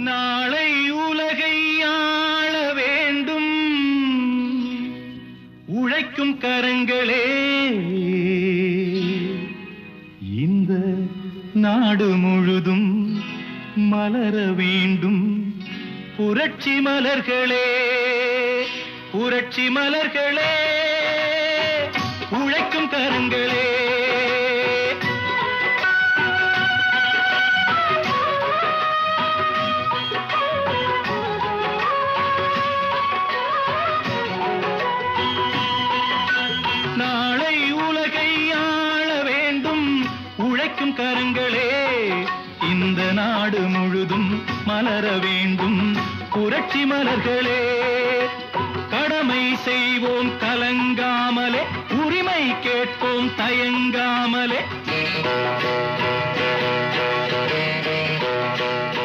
நாளை உலகை ஆள வேண்டும். உழைக்கும் கரங்களே. இந்த நாடு முழுதும் மலர வேண்டும். புரட்சி மலர்களே புரட்சி மலர்களே. நாளை உலகை ஆள வேண்டும். உழைக்கும் கரங்களே இந்த நாடு முழுதும் மலர வேண்டும். புரட்சி மலர்களே கடமை செய்வோம் கலங்காமலே உரிமை கேட்போம் தயங்காமலே.